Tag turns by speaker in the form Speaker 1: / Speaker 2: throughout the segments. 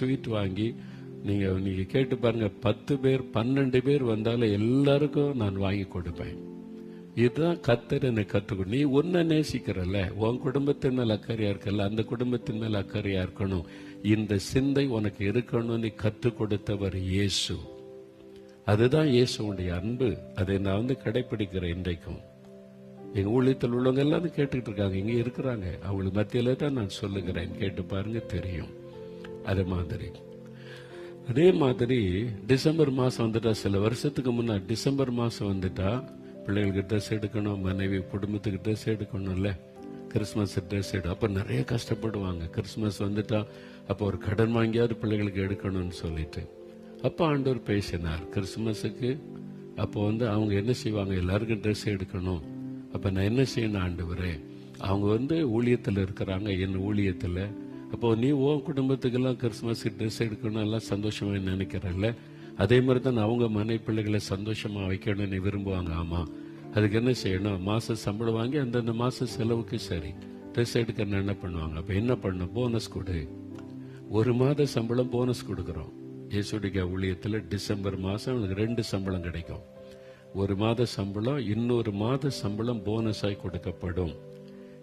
Speaker 1: Sweet வாங்கி நீங்கள் நீங்கள் கேட்டு பாருங்க பத்து பேர் பன்னெண்டு பேர் வந்தாலும் எல்லாருக்கும் நான் வாங்கி கொடுப்பேன். இதுதான் கத்தர் எனக்கு கத்துக்கணும் நீ ஒன்றை நேசிக்கிறல்ல உன் குடும்பத்தின் மேல் அக்கறையாக இருக்கல அந்த குடும்பத்தின் மேல் அக்கறையாக இருக்கணும். இந்த சிந்தை உனக்கு இருக்கணும்னு நீ கற்றுக் கொடுத்தவர் இயேசு. அதுதான் இயேசுடைய அன்பு. அதை நான் வந்து கடைப்பிடிக்கிறேன் இன்றைக்கும். எங்கள் ஊழியத்தில் உள்ளவங்க எல்லாம் கேட்டுக்கிட்டு இருக்காங்க இங்கே இருக்கிறாங்க. அவங்களுக்கு மத்தியில் தான் நான் சொல்லுகிறேன் கேட்டு பாருங்க தெரியும். அது மாதிரி. அதே மாதிரி டிசம்பர் மாதம் வந்துட்டா சில வருஷத்துக்கு முன்னே டிசம்பர் மாதம் வந்துட்டா பிள்ளைகளுக்கு ட்ரெஸ் எடுக்கணும் மனைவி குடும்பத்துக்கு ட்ரெஸ் எடுக்கணும்ல. கிறிஸ்மஸ் ட்ரெஸ் எடு அப்போ நிறைய கஷ்டப்படுவாங்க. கிறிஸ்மஸ் வந்துட்டா அப்போ ஒரு கடன் வாங்கியாவது பிள்ளைகளுக்கு எடுக்கணும்னு சொல்லிட்டு. அப்போ ஆண்டவர் பேசினார் கிறிஸ்மஸுக்கு அப்போ வந்து அவங்க என்ன செய்வாங்க? எல்லாருக்கும் ட்ரெஸ் எடுக்கணும். அப்போ நான் என்ன செய்யணும் ஆண்டவரே? அவங்க வந்து ஊழியத்தில் இருக்கிறாங்க என் ஊழியத்தில். அப்போ நீ உன் குடும்பத்துக்கெல்லாம் கிறிஸ்மஸ் ட்ரெஸ் எடுக்கணும் எல்லாம் சந்தோஷமா நினைக்கிறல்ல அதே மாதிரி தான் அவங்க மனை பிள்ளைகளை சந்தோஷமா வைக்கணும்னு விரும்புவாங்க? ஆமா. அதுக்கு என்ன செய்யணும்? மாத சம்பளம் வாங்கி அந்தந்த மாத செலவுக்கு சரி. ட்ரெஸ் எடுக்க என்ன பண்ணுவாங்க? அப்ப என்ன பண்ணணும்? போனஸ் கொடு. ஒரு மாத சம்பளம் போனஸ் கொடுக்குறோம். இயேசுடைய ஊழியத்தில் டிசம்பர் மாதம் அவனுக்கு ரெண்டு சம்பளம் கிடைக்கும். ஒரு மாத சம்பளம் இன்னொரு மாத சம்பளம் போனஸாய் கொடுக்கப்படும்.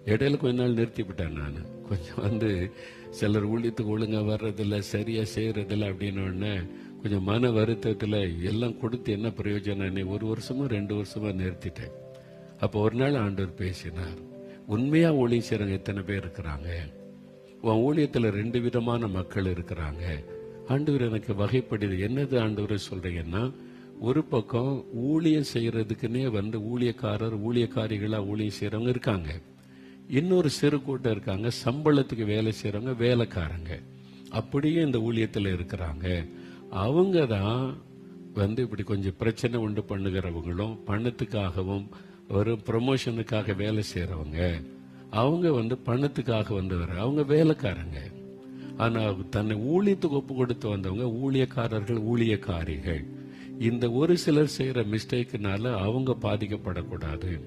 Speaker 1: இடையில கொஞ்ச நாள் நிறுத்தி விட்டேன் நான். கொஞ்சம் வந்து சிலர் ஊழியத்துக்கு ஒழுங்காக வர்றதில்ல சரியாக செய்கிறதில்ல அப்படின்னு உடனே கொஞ்சம் மன வருத்தத்தில் எல்லாம் கொடுத்து என்ன பிரயோஜனம்? ஒரு வருஷமும் ரெண்டு வருஷமாக நிறுத்திட்டேன். அப்போ ஒரு நாள் ஆண்டவர் பேசினார் உண்மையாக ஊழியம் செய்கிறவங்க எத்தனை பேர் இருக்கிறாங்க? உன் ஊழியத்தில் ரெண்டு விதமான மக்கள் இருக்கிறாங்க. ஆண்டவர் எனக்கு வகைப்படுது. என்னது ஆண்டவர் சொல்கிறீங்கன்னா ஒரு பக்கம் ஊழியம் செய்கிறதுக்குன்னே வந்து ஊழியக்காரர் ஊழியக்காரிகளாக ஊழியம் செய்கிறவங்க இருக்காங்க. இன்னொரு சிறு கூட்டம் இருக்காங்க. சம்பளத்துக்கு வேலை செய்கிறவங்க வேலைக்காரங்க. அப்படியே இந்த ஊழியத்தில் இருக்கிறாங்க. அவங்க தான் வந்து இப்படி கொஞ்சம் பிரச்சனை உண்டு பண்ணுகிறவங்களும் பணத்துக்காகவும் ஒரு ப்ரொமோஷனுக்காக வேலை செய்கிறவங்க அவங்க வந்து பணத்துக்காக வந்தவர். அவங்க வேலைக்காரங்க. ஆனால் தன்னை ஊழியத்துக்கு ஒப்பு கொடுத்து வந்தவங்க ஊழியக்காரர்கள் ஊழியக்காரிகள். இந்த ஒரு சிலர் செய்கிற மிஸ்டேக்குனால அவங்க பாதிக்கப்படக்கூடாது.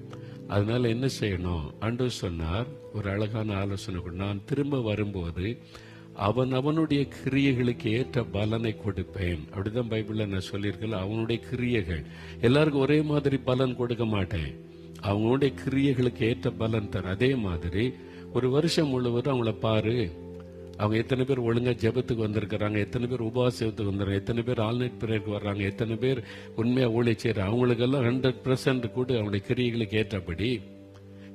Speaker 1: அதனால என்ன செய்யணும்? அன்று சொன்னார் ஒரு அழகான ஆலோசனை நான் திரும்ப வரும்போது அவன் அவனுடைய கிரியைகளுக்கு ஏற்ற பலனை கொடுப்பேன். அப்படிதான் பைபிளில் நான் சொல்லியிருக்கேன் அவனுடைய கிரியைகள். எல்லாருக்கும் ஒரே மாதிரி பலன் கொடுக்க மாட்டேன். அவங்களுடைய கிரியைகளுக்கு ஏற்ற பலன் தர அதே மாதிரி ஒரு வருஷம் முழுவதும் அவங்கள பாரு. அவங்க எத்தனை பேர் ஒழுங்காக ஜெபத்துக்கு வந்திருக்கிறாங்க எத்தனை பேர் உபவாசத்துக்கு வந்துடுறாங்க எத்தனை பேர் ஆல்நைட் பிரேயருக்கு வர்றாங்க எத்தனை பேர் உண்மையாக ஊழிய செய்கிறாங்க அவங்களுக்கெல்லாம் ஹண்ட்ரட் பர்சன்ட் கூட அவங்களுடைய கிரியைகளுக்கு ஏற்றபடி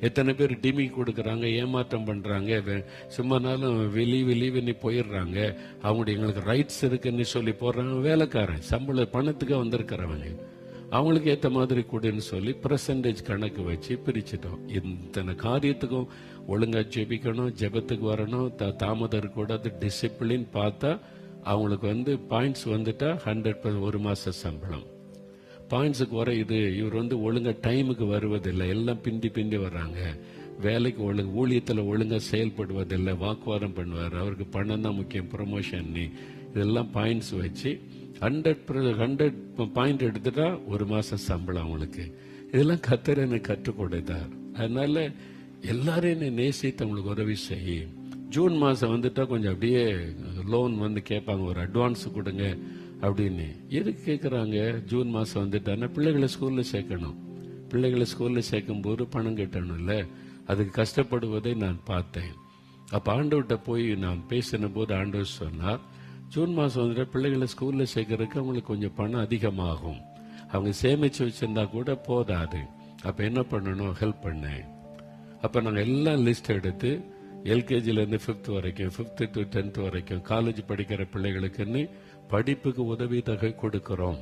Speaker 1: எத்தனை பேர் டிமி கொடுக்குறாங்க ஏமாற்றம் பண்ணுறாங்க சும்மா நாளும் வெளி வெளி வெளி போயிடுறாங்க அவங்களுடைய எங்களுக்கு ரைட்ஸ் இருக்குன்னு சொல்லி போடுறாங்க வேலைக்காரன் சம்பள பணத்துக்கு வந்திருக்கிறவங்க. அவங்களுக்கு ஏற்ற மாதிரி கொடுன்னு சொல்லி பர்சன்டேஜ் கணக்கு வச்சு பிரிச்சிட்டோம். இத்தனை காரியத்துக்கும் ஒழுங்காக ஜெபிக்கணும் ஜெபத்துக்கு வரணும் த- தாமதம் இருக்கக்கூடாது டிசிப்ளின் பார்த்தா அவங்களுக்கு வந்து பாயிண்ட்ஸ் வந்துட்டா ஹண்ட்ரட் ஒரு மாத சம்பளம். பாயிண்ட்ஸுக்கு வர இது இவர் வந்து ஒழுங்காக டைமுக்கு வருவதில்லை. எல்லாம் பிண்டி பிண்டி வர்றாங்க. வேலைக்கு ஒழுங்கு ஊழியத்தில் ஒழுங்காக செயல்படுவதில்லை. வாக்குவாதம் பண்ணுவார். அவருக்கு பணம் தான் முக்கியம். ப்ரொமோஷன் நீ இதெல்லாம் பாயிண்ட்ஸ் வச்சு ஹண்ட்ரட் ஹண்ட்ரட் பாயிண்ட் எடுத்துட்டா ஒரு மாதம் சம்பளம் அவங்களுக்கு. இதெல்லாம் கத்தர் எனக்கு கற்றுக் கொடுத்தார். அதனால எல்லாரும் என்னை நேசித்து அவங்களுக்கு உதவி செய் ஜூன் மாதம் வந்துட்டா கொஞ்சம் அப்படியே லோன் வந்து கேட்பாங்க ஒரு அட்வான்ஸ் கொடுங்க அப்படின்னு. எதுக்கு கேட்குறாங்க ஜூன் மாதம் வந்துட்டான்னா பிள்ளைகளை ஸ்கூலில் சேர்க்கணும். பிள்ளைகளை ஸ்கூலில் சேர்க்கும் போது பணம் கட்டணும்ல. அதுக்கு கஷ்டப்படுவதை நான் பார்த்தேன். அப்போ ஆண்டவர்கிட்ட போய் நான் பேசின போது ஆண்டவர் சொன்னார் ஜூன் மாதம் வந்துட்டு பிள்ளைகளை ஸ்கூலில் சேர்க்கறதுக்கு அவங்களுக்கு கொஞ்சம் பணம் அதிகமாகும். அவங்க சேமிச்சு வச்சிருந்தா கூட போதாது. அப்போ என்ன பண்ணணும்? ஹெல்ப் பண்ணேன். அப்போ நாங்கள் எல்லாம் லிஸ்ட் எடுத்து எல்கேஜிலேருந்து ஃபிஃப்த் வரைக்கும் ஃபிஃப்த்து டு டென்த் வரைக்கும் காலேஜ் படிக்கிற பிள்ளைகளுக்குன்னு படிப்புக்கு உதவி தொகை கொடுக்குறோம்.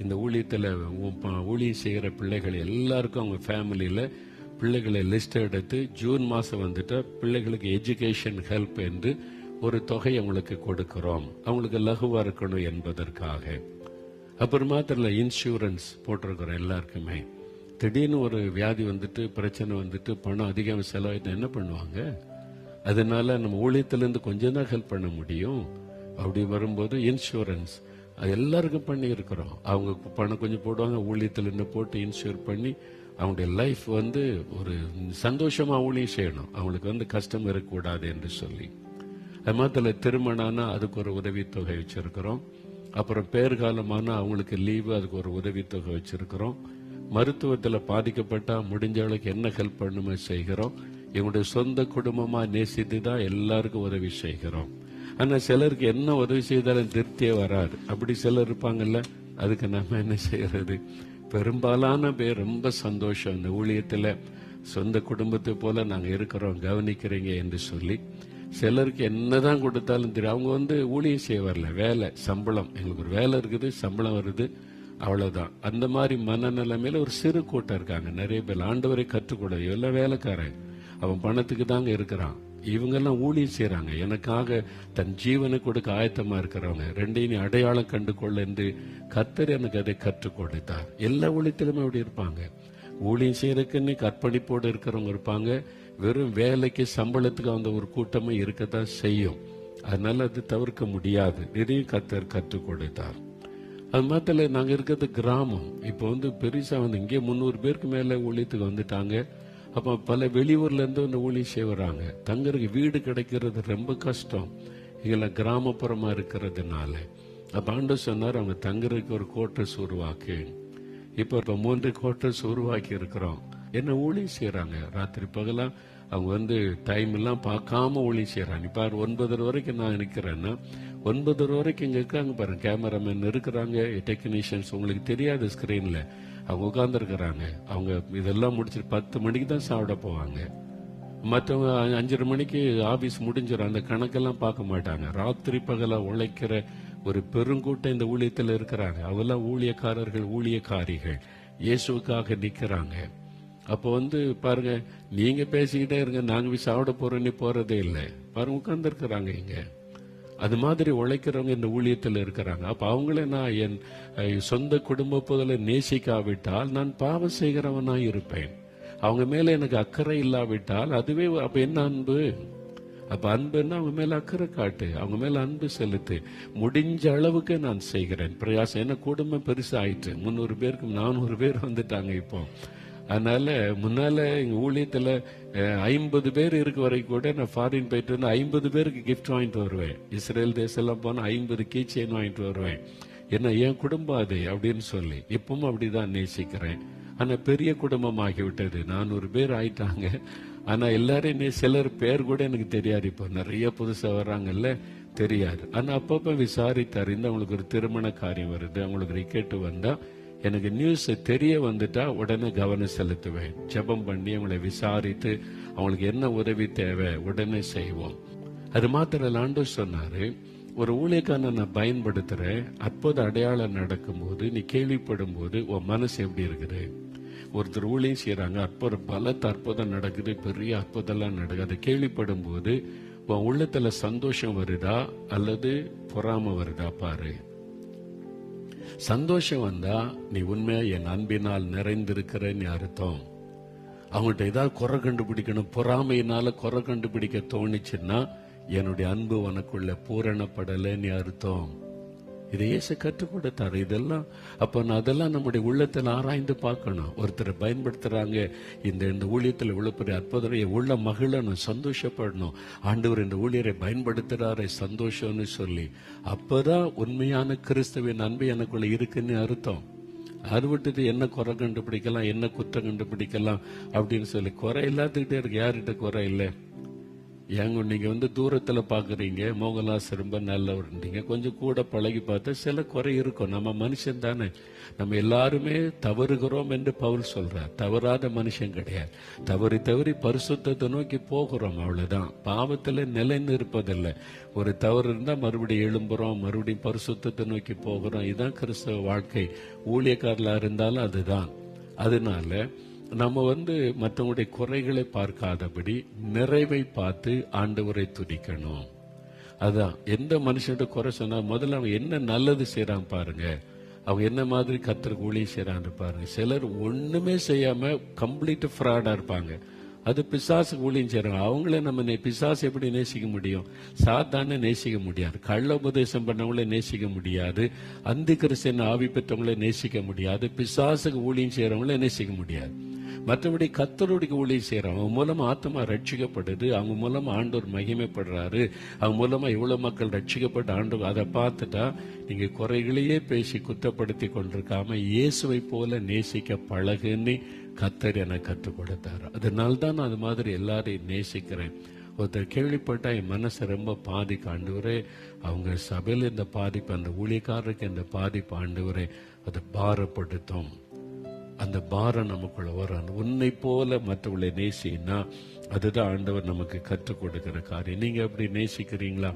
Speaker 1: இந்த ஊழியத்தில் ஊழியம் செய்கிற பிள்ளைகள் எல்லாருக்கும் அவங்க ஃபேமிலியில் பிள்ளைகளை லிஸ்ட் எடுத்து ஜூன் மாதம் வந்துட்டு பிள்ளைகளுக்கு எஜுகேஷன் ஹெல்ப் என்று ஒரு தொகை அவங்களுக்கு கொடுக்கிறோம். அவங்களுக்கு லகுவா இருக்கணும் என்பதற்காக. அப்புறம் மாத்திரம் இன்சூரன்ஸ் போட்டிருக்கிறோம் எல்லாருக்குமே. திடீர்னு ஒரு வியாதி வந்துட்டு பிரச்சனை வந்துட்டு பணம் அதிகம் செலவாயிட்டு என்ன பண்ணுவாங்க? அதனால நம்ம ஊழியத்திலேருந்து கொஞ்சம் தான் ஹெல்ப் பண்ண முடியும். அப்படி வரும்போது இன்சூரன்ஸ் அது எல்லாருக்கும் பண்ணியிருக்கிறோம். அவங்க பணம் கொஞ்சம் போடுவாங்க ஊழியத்திலேருந்து போட்டு இன்சூர் பண்ணி அவங்களுடைய லைஃப் வந்து ஒரு சந்தோஷமாக ஊழியம் செய்யணும். அவங்களுக்கு வந்து கஷ்டம் இருக்கக்கூடாது என்று சொல்லி. மாத்திரம் திருமணம்னா அதுக்கு ஒரு உதவித்தொகை வச்சிருக்கிறோம். அப்புறம் பேர்காலமானா அவங்களுக்கு லீவு அதுக்கு ஒரு உதவித்தொகை வச்சிருக்கிறோம். மருத்துவத்தில் பாதிக்கப்பட்டால் முடிஞ்ச அளவுக்கு என்ன ஹெல்ப் பண்ணுமோ செய்கிறோம். எங்களுடைய சொந்த குடும்பமாக நேசித்து தான் எல்லாருக்கும் உதவி செய்கிறோம். ஆனால் சிலருக்கு என்ன உதவி செய்தாலும் திருப்தியே வராது. அப்படி சிலர் இருப்பாங்கல்ல அதுக்கு நம்ம என்ன செய்கிறது பெரும்பாலான பேர் ரொம்ப சந்தோஷம். இந்த ஊழியத்தில் சொந்த குடும்பத்தை போல நாங்கள் இருக்கிறோம் கவனிக்கிறீங்க என்று சொல்லி. சிலருக்கு என்னதான் கொடுத்தாலும் தெரியும். அவங்க வந்து ஊழியம் செய்ய வரல வேலை சம்பளம். எங்களுக்கு ஒரு வேலை இருக்குது சம்பளம் வருது அவ்வளோதான் அந்த மாதிரி மனநிலைமையில் ஒரு சிறு கூட்டம் இருக்காங்க நிறைய பேர். ஆண்டவரை கற்றுக்கூடாது எல்லாம் வேலைக்காரன். அவன் பணத்துக்கு தாங்க இருக்கிறான். இவங்கெல்லாம் ஊழியம் செய்கிறாங்க எனக்காக தன் ஜீவனை கொடுக்க ஆயத்தமா இருக்கிறவங்க. ரெண்டையும் நீ அடையாளம் கண்டு கொள்ள என்று கத்தர் எனக்கு அதை கற்றுக் கொடுத்தார். எல்லா ஊழியத்திலுமே அப்படி இருப்பாங்க. ஊழியம் செய்யறதுக்குன்னு கற்பணிப்போடு இருக்கிறவங்க இருப்பாங்க. வெறும் வேலைக்கு சம்பளத்துக்கு அந்த ஒரு கூட்டமே இருக்கத்தான் செய்யும். அதனால அது தவிர்க்க முடியாது. நிறைய கத்தர் கற்றுக் கொடுத்தார். அது மாத்திர நாங்கள் இருக்கிறது கிராமம். இப்போ வந்து பெருசாக வந்து இங்கே முந்நூறு பேருக்கு மேலே ஊழியத்துக்கு வந்துட்டாங்க. அப்போ பல வெளியூர்லேருந்து இந்த ஊழியம் செய்ய தங்கருக்கு வீடு கிடைக்கிறது ரொம்ப கஷ்டம். இதில் கிராமப்புறமாக இருக்கிறதுனால. அப்போ ஆண்டு சொன்னார் அவங்க தங்குறதுக்கு ஒரு கோட்டர்ஸ் உருவாக்கு. இப்போ இப்போ மூன்று கோட்டர்ஸ் உருவாக்கி இருக்கிறோம். என்ன ஊழியம் செய்யறாங்க ராத்திரி பகலாம் அவங்க வந்து டைம் எல்லாம் பார்க்காம ஊழியம் செய்யறாங்க இப்ப ஒன்பதரை வரைக்கும் நான் நிற்கிறேன்னா ஒன்பதரை வரைக்கும் இங்க இருக்காங்க பாருங்க. கேமராமேன் இருக்கிறாங்க டெக்னீஷியன்ஸ் உங்களுக்கு தெரியாது ஸ்கிரீன்ல அவங்க உட்காந்துருக்கிறாங்க அவங்க இதெல்லாம் முடிச்சுட்டு பத்து மணிக்கு தான் சாப்பிட போவாங்க. மற்றவங்க அஞ்சரை மணிக்கு ஆபீஸ் முடிஞ்சிடும் அந்த கணக்கெல்லாம் பார்க்க மாட்டாங்க. ராத்திரி பகலாக உழைக்கிற ஒரு பெருங்கூட்டம் இந்த ஊழியத்தில் இருக்கிறாங்க. அவெல்லாம் ஊழியக்காரர்கள் ஊழியக்காரிகள். இயேசுக்காக நிற்கிறாங்க அப்போ வந்து பாருங்க நீங்க பேசிக்கிட்டே இருங்க நாங்க போய் சாப்பிட போறோன்னு போறதே இல்லை. பாருங்க உட்கார்ந்துருக்குறாங்க இங்க. அது மாதிரி உழைக்கிறவங்க இந்த ஊழியத்தில் இருக்கிறாங்க. அப்போ அவங்கள நான் என் சொந்த குடும்ப போதில் நேசிக்காவிட்டால் நான் பாவம் செய்கிறவனாக இருப்பேன். அவங்க மேலே எனக்கு அக்கறை இல்லாவிட்டால் அதுவே அப்போ என்ன அன்பு? அப்போ அன்புன்னா அவங்க மேலே அக்கறை காட்டு அவங்க மேலே அன்பு செலுத்து. முடிஞ்ச அளவுக்கு நான் செய்கிறேன். பிரயாசம் என்ன குடும்பம் பெருசாக ஆயிட்டு முந்நூறு பேருக்கு நானூறு பேர் வந்துட்டாங்க இப்போ. அதனால முன்னால எங்க ஊழியத்துல ஐம்பது பேர் இருக்க வரைக்கும் கூட நான் ஃபாரின் போயிட்டு வந்து ஐம்பது பேருக்கு கிஃப்ட் வாங்கிட்டு வருவேன். இஸ்ரேல் தேசம் எல்லாம் போனா ஐம்பது கீ வாங்கிட்டு வருவேன். என்ன என் குடும்பம் அது அப்படின்னு சொல்லி. இப்பவும் அப்படிதான் நேசிக்கிறேன். ஆனா பெரிய குடும்பம் ஆகிவிட்டது. நானூறு பேர் ஆயிட்டாங்க. ஆனா எல்லாரும் சிலர் பேர் கூட எனக்கு தெரியாது இப்போ. நிறைய புதுசா வர்றாங்கல்ல தெரியாது. ஆனா அப்பப்ப விசாரித்தார். இந்த அவங்களுக்கு ஒரு திருமண காரியம் வருது. அவங்களுக்கு ரிக்கெட்டு வந்தா எனக்கு நியூஸ் தெரிய வந்துட்டா உடனே கவனம் செலுத்துவேன். ஜெபம் பண்ணி அவங்களை விசாரித்து அவங்களுக்கு என்ன உதவி தேவை உடனே செய்வோம். அது மாத்திரம் ஆண்டு சொன்னாரு ஒரு ஊழியக்கான நான் பயன்படுத்துறேன். அற்புத அடையாளம் நடக்கும்போது நீ கேள்விப்படும் போது உன் மனசு எப்படி இருக்குது? ஒருத்தர் ஊழியம் செய்யறாங்க அற்புதம் பலத்த அற்புதம் நடக்குது பெரிய அற்புதம்லாம் நடக்குது. அதை கேள்விப்படும் போது உன் உள்ளத்துல சந்தோஷம் வருதா? அல்லது பொறாம வருதா? பாரு. சந்தோஷம் வந்தா நீ உண்மையா என் அன்பினால் நிறைந்திருக்கிறேன்னு அர்த்தம். அவங்கள்ட்ட ஏதாவது குறை கண்டுபிடிக்கணும் பொறாமையினால குறை கண்டுபிடிக்க தோணுச்சுன்னா என்னுடைய அன்பு உனக்குள்ள பூரணப்படலைன்னு அர்த்தம். இதை இயேசு கற்றுக் கொடுத்தாரு. இதெல்லாம் அப்போ நான் அதெல்லாம் நம்முடைய உள்ளத்தில் ஆராய்ந்து பார்க்கணும். ஒருத்தரை பயன்படுத்துறாங்க. இந்த இந்த ஊழியத்தில் இவ்வளவு பெரிய அற்புதம் என் உள்ள மகிழணும் சந்தோஷப்படணும். ஆண்டவர் இந்த ஊழியரை பயன்படுத்துறாரே சந்தோஷம்னு சொல்லி. அப்போதான் உண்மையான கிறிஸ்துவின் அன்பு எனக்குள்ள இருக்குன்னு அர்த்தம். அது விட்டுட்டு என்ன குறை கண்டுபிடிக்கலாம் என்ன குற்றம் கண்டுபிடிக்கலாம் அப்படின்னு சொல்லி குறை இல்லாத்துக்கிட்டே இருக்கு. யார்கிட்ட குறை இல்லை? ஏங்க நீங்கள் வந்து தூரத்தில் பார்க்குறீங்க மோகன்லாஸ் ரொம்ப நல்லவர்ன்றீங்க கொஞ்சம் கூட பழகி பார்த்தா சில குறை இருக்கும். நம்ம மனுஷன் தானே. நம்ம எல்லாருமே தவறுகிறோம் என்று பவுல் சொல்கிறார் தவறாத மனுஷன் கிடையாது. தவறி தவறி பரிசுத்தத்தை நோக்கி போகிறோம் அவ்வளோதான் பாவத்தில் நிலைன்னு இருப்பதில்லை ஒரு தவறு இருந்தால் மறுபடியும் எழும்புகிறோம் மறுபடியும் பரிசுத்தத்தை நோக்கி போகிறோம். இதுதான் கிறிஸ்தவ வாழ்க்கை. ஊழியக்காரலாக இருந்தாலும் அதுதான். அதனால நம்ம வந்து மற்றவங்களுடைய குறைகளை பார்க்காதபடி நிறைவை பார்த்து ஆண்டவரை துதிக்கணும். அதான் எந்த மனுஷனோட குறை சொன்னா முதல்ல அவங்க என்ன நல்லது செய்கிறான் பாருங்க. அவங்க என்ன மாதிரி கத்தருக்கு ஊழியம் செய்றாங்க பாருங்க. சிலர் ஒண்ணுமே செய்யாம கம்ப்ளீட் ஃப்ராடா இருப்பாங்க. அது பிசாசுக்கு ஊழியம் செய்கிறாங்க அவங்கள நம்ம நே- பிசாசு எப்படி நேசிக்க முடியும்? சாத்தானே நேசிக்க முடியாது. கள்ள உபதேசம் பண்ணவங்கள நேசிக்க முடியாது. அந்தி கிறிஸ்தன் ஆவி பெற்றவங்கள நேசிக்க முடியாது. பிசாசுக்கு ஊழியம் செய்யறவங்கள நேசிக்க முடியாது. மற்றபடி கத்தருடைய ஊழியம் செய்கிறான் அவங்க மூலமாக ஆத்மா ரட்சிக்கப்படுது அவங்க மூலமாக ஆண்டவர் மகிமைப்படுறாரு அவங்க மூலமாக இவ்வளோ மக்கள் ரட்சிக்கப்பட்ட ஆண்டு அதை பார்த்துட்டா நீங்கள் குறைகளையே பேசி குத்தப்படுத்தி கொண்டிருக்காம இயேசுவை போல நேசிக்க பழகுன்னு கத்தர் எனக்கு கற்றுக் கொடுத்தாரு. அதனால தான் நான் அது மாதிரி எல்லாரையும் நேசிக்கிறேன். ஒருத்தர் கேள்விப்பட்டா என் மனசை ரொம்ப பாதிக்கு ஆண்டவரே அவங்க சபையில் இந்த பாதிப்பு அந்த ஊழியக்காரருக்கு இந்த பாதிப்பு ஆண்டவரே அதை பாரப்படுத்தும். அந்த பாரம் நமக்குள்ள வரும் உன்னை போல மற்றவங்களை நேசினா அதுதான் ஆண்டவர் நமக்கு கற்றுக் கொடுக்கிற காரியம். நீங்க எப்படி நேசிக்கிறீங்களா?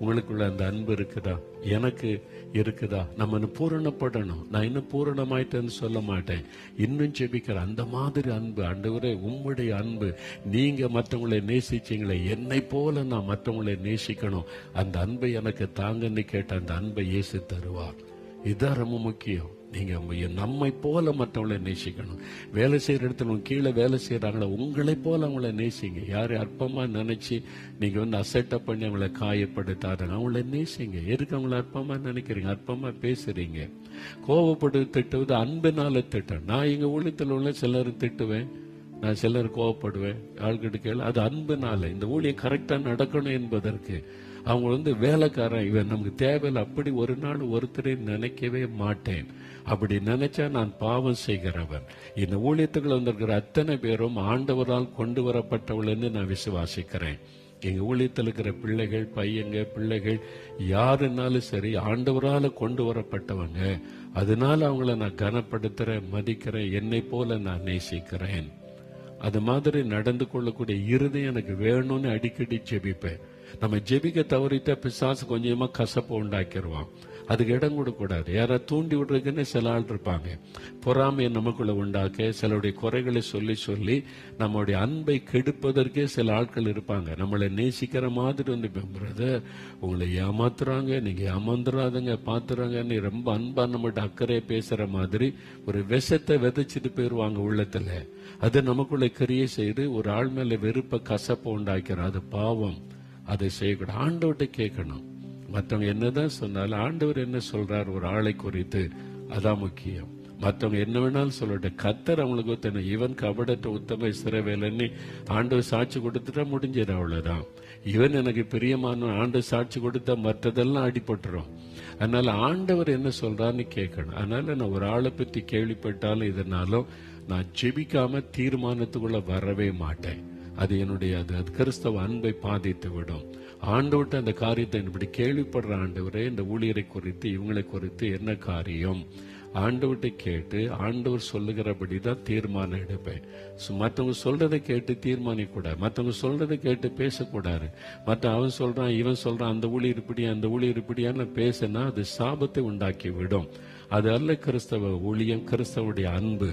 Speaker 1: உங்களுக்குள்ள அந்த அன்பு இருக்குதா? எனக்கு இருக்குதா? நம்ம பூரணப்படணும். நான் இன்னும் பூரணமாயிட்டேன்னு சொல்ல மாட்டேன். இன்னும் ஜெபிக்கிற அந்த மாதிரி அன்பு ஆண்டவரே உம்முடைய அன்பு. நீங்க மற்றவங்களை நேசிச்சீங்களே என்னை போல நான் மற்றவங்களை நேசிக்கணும். அந்த அன்பை எனக்கு தாங்கன்னு கேட்ட அந்த அன்பை ஏசி தருவார். இதுதான் ரொம்ப முக்கியம். நீங்கள் உங்க- நம்மை போல மற்றவங்களை நேசிக்கணும். வேலை செய்கிற இடத்துல கீழே வேலை செய்கிறாங்களா உங்களை போல அவங்கள நேசிங்க. யார் அற்பமாக நினச்சி நீங்கள் வந்து அசட்டப் பண்ணி அவங்கள காயப்படுத்தாதுங்க அவங்கள நேசிங்க. எதுக்கு அவங்கள அற்பமாக நினைக்கிறீங்க? அற்பமாக பேசுகிறீங்க கோவப்பட்டு திட்டுவது அன்பினால திட்டம். நான் எங்கள் ஊழியத்தில் உள்ள சிலர் திட்டுவேன். நான் சிலர் கோவப்படுவேன். ஆள்கிட்ட கேள் அது அன்புனால. இந்த ஊழியம் கரெக்டாக நடக்கணும் என்பதற்கு அவங்க வந்து வேலைக்காரன் இவன் நமக்கு தேவையில்லை. அப்படி ஒரு நாள் ஒருத்தரை நினைக்கவே மாட்டேன். அப்படி நினைச்சா நான் பாவம் செய்கிறவன். இந்த ஊழியத்துக்குள்ள வந்திருக்கிற அத்தனை பேரும் ஆண்டவரால் கொண்டு வரப்பட்டவள்னு நான் விசுவாசிக்கிறேன். எங்கள் ஊழியத்தில் இருக்கிற பிள்ளைகள் பையங்க பிள்ளைகள் யாருன்னாலும் சரி ஆண்டவரால் கொண்டு வரப்பட்டவங்க. அதனால அவங்கள நான் கனப்படுத்துகிறேன் மதிக்கிறேன் என்னை போல நான் நேசிக்கிறேன். அது மாதிரி நடந்து கொள்ளக்கூடிய இருதயம் எனக்கு வேணும்னு அடிக்கடி ஜெபிப்பேன். நம்ம ஜெபிக்க தவறிட்ட பிசாசு கொஞ்சமா கசப்பு உண்டாக்கிடுவான் அதுக்கு இடம் கொடுக்கூடாது யாரா தூண்டி விடுறதுக்குன்னு சில ஆள் இருப்பாங்க. பொறாமையை நமக்குள்ள உண்டாக்க சிலருடைய குறைகளை சொல்லி சொல்லி நம்மளுடைய அன்பை கெடுப்பதற்கே சில ஆட்கள் இருப்பாங்க. நம்மளை நேசிக்கிற மாதிரி வந்து பிரதர் உங்களை ஏமாத்துறாங்க நீங்க ஏமாந்துறாதங்க பாத்துறாங்கன்னு ரொம்ப அன்பா நம்மகிட்ட அக்கறையை பேசுற மாதிரி ஒரு விஷத்தை விதைச்சிட்டு போயிருவாங்க உள்ளத்துல. அது நமக்குள்ள கிரியை செய்து ஒரு ஆள் மேல வெறுப்ப கசப்பை உண்டாக்கிறோம் அது பாவம். அதை செய்யக்கூடாது. ஆண்டவர்கிட்ட கேட்கணும். மற்றவங்க என்னதான் சொன்னாலும் ஆண்டவர் என்ன சொல்றார்? ஒரு ஆளை குறித்து. அதான் முக்கியம். மற்றவங்க என்ன வேணாலும் சொல்லட்டு கத்தர் அவங்களுக்கு ஒத்தனை இவன் கபடற்ற உத்தம சிறவேலன்னு ஆண்டவர் சாட்சி கொடுத்துட்டா முடிஞ்சது அவ்வளோதான் இவன் எனக்கு பிரியமான ஆண்டு சாட்சி கொடுத்தா மற்றதெல்லாம் அடிபட்டுரும். அதனால ஆண்டவர் என்ன சொல்றான்னு கேட்கணும். அதனால நான் ஒரு ஆளை பற்றி கேள்விப்பட்டாலும் இதனாலும் நான் ஜெபிக்காம தீர்மானத்துக்குள்ள வரவே மாட்டேன். அது என்னுடைய அது அது கிறிஸ்தவ அன்பை பாதித்து விடும். ஆண்டவர்கிட்ட அந்த காரியத்தை இப்படி கேள்விப்படுற ஆண்டவரே இந்த ஊழியரை குறித்து இவங்களை குறித்து என்ன காரியம்? ஆண்டவர்கிட்ட கேட்டு ஆண்டவர் சொல்லுகிறபடி தான் தீர்மானம் எடுப்பேன். மற்றவங்க சொல்றதை கேட்டு தீர்மானிக்க கூடாது மற்றவங்க சொல்றதை கேட்டு பேசக்கூடாது. மற்ற அவன் சொல்றான் இவன் சொல்றான் அந்த ஊழியர் இப்படியா அந்த ஊழியர் இப்படியான்னு பேசினா அது சாபத்தை உண்டாக்கி விடும் அது அல்ல கிறிஸ்தவ ஊழியம் கிறிஸ்தவுடைய அன்பு.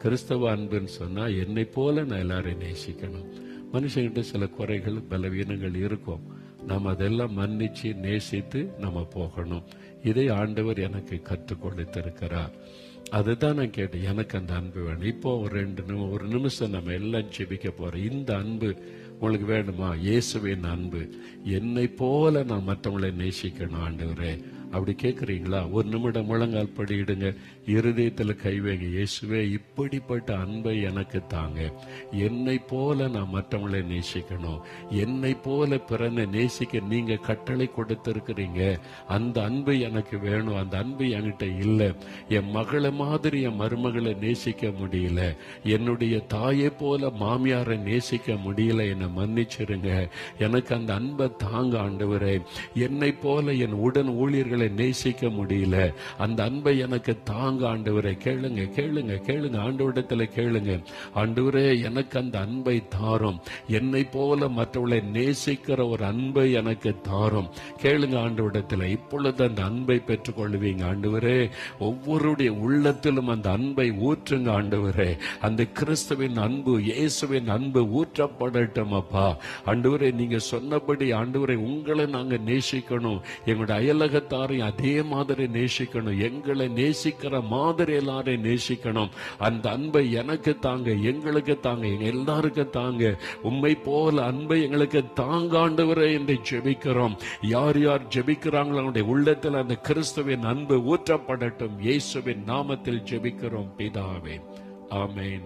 Speaker 1: கிறிஸ்தவ அன்புன்னு சொன்னால் என்னை போல நான் எல்லாரையும் நேசிக்கணும். மனுஷங்கிட்ட சில குறைகள் பலவீனங்கள் இருக்கும். நாம் அதெல்லாம் மன்னிச்சு நேசித்து நம்ம போகணும். இதை ஆண்டவர் எனக்கு கற்றுக் கொடுத்திருக்கிறார். அதுதான் நான் கேட்டேன் எனக்கு அந்த அன்பு வேணும். இப்போ ஒரு ரெண்டு நிமி- ஒரு நிமிஷம் நம்ம எல்லாம் செபிக்க போறோம். இந்த அன்பு உங்களுக்கு வேணுமா? இயேசுவின் அன்பு. என்னை போல நான் மற்றவங்களை நேசிக்கணும் ஆண்டவரே. அப்படி கேட்குறீங்களா ஒரு நிமிடம் முழங்கால் படியிடுங்க. இருதயத்தில் கை வைங்க. இயேசுவே இப்படிப்பட்ட அன்பை எனக்கு தாங்க. என்னை போல நான் மற்றவங்களை நேசிக்கணும். என்னை போல பிறனை நேசிக்க நீங்க கட்டளை கொடுத்திருக்கிறீங்க. அந்த அன்பு எனக்கு வேணும். அந்த அன்பு என்கிட்ட இல்லை. என் மகளை மாதிரி என் மருமகளை நேசிக்க முடியல. என்னுடைய தாயை போல மாமியாரை நேசிக்க முடியல. என்னை மன்னிச்சிருங்க. எனக்கு அந்த அன்பை தாங்க ஆண்டவரே. என்னை போல என் உடன் ஊழியர்கள் நேசிக்க முடியல. அந்த அன்பை எனக்கு தாங்க ஆண்டவரை கேளுங்க கேளுங்க கேளுங்க ஆண்டவரிடத்துல கேளுங்க. ஆண்டவரே எனக்கு அந்த அன்பை தாரும். என்னை போல மற்றவர்களை நேசிக்கிற ஒரு அன்பை எனக்கு தாரும். கேளுங்க ஆண்டவரிடத்துல இப்பொழுது அந்த அன்பை பெற்றுக்கொள்வீங்க. ஆண்டவரே ஒவ்வொருடைய உள்ளத்திலும் அந்த அன்பை ஊற்றுங்க ஆண்டவரே. அந்த கிறிஸ்துவின் அன்பு இயேசுவின் அன்பு ஊற்றப்படட்டும் அப்பா. ஆண்டவரே நீங்க சொன்னபடி ஆண்டவரை உங்களை நாங்க நேசிக்கணும். எங்களுடைய அயலகத்தார் எல்லாரையும் அதே மாதிரி நேசிக்கணும். எங்களை நேசிக்கிற மாதிரி எல்லாரையும் நேசிக்கணும். அந்த அன்பை எனக்கு தாங்க எங்களுக்கு தாங்க எங்க எல்லாருக்கும் தாங்க. உண்மை போல அன்பை எங்களுக்கு தாங்காண்டவரை என்று ஜெபிக்கிறோம். யார் யார் ஜெபிக்கிறாங்களோ அவங்களுடைய உள்ளத்தில் அந்த கிறிஸ்துவின் அன்பு ஊற்றப்படட்டும். இயேசுவின் நாமத்தில் ஜெபிக்கிறோம். பிதாவே ஆமென்.